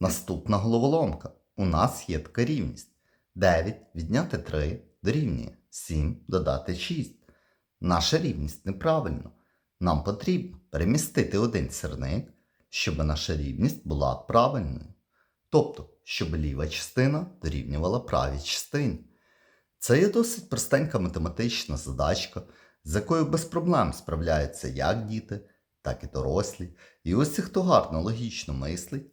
Наступна головоломка. У нас є така рівність. 9 відняти 3 дорівнює 7 додати 6. Наша рівність неправильна. Нам потрібно перемістити один сірник, щоб наша рівність була правильною. Тобто, щоб ліва частина дорівнювала правій частині. Це є досить простенька математична задачка, з якою без проблем справляються як діти, так і дорослі. І ті, хто гарно логічно мислить,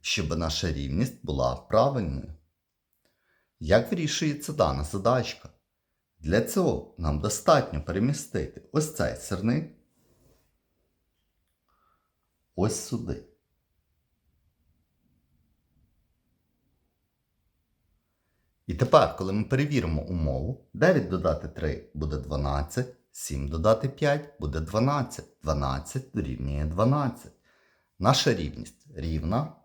щоб наша рівність була правильною. Як вирішується дана задачка? Для цього нам достатньо перемістити ось цей сірник ось сюди. І тепер, коли ми перевіримо умову, 9 додати 3 буде 12, 7 додати 5 буде 12, 12 дорівнює 12. Наша рівність рівна,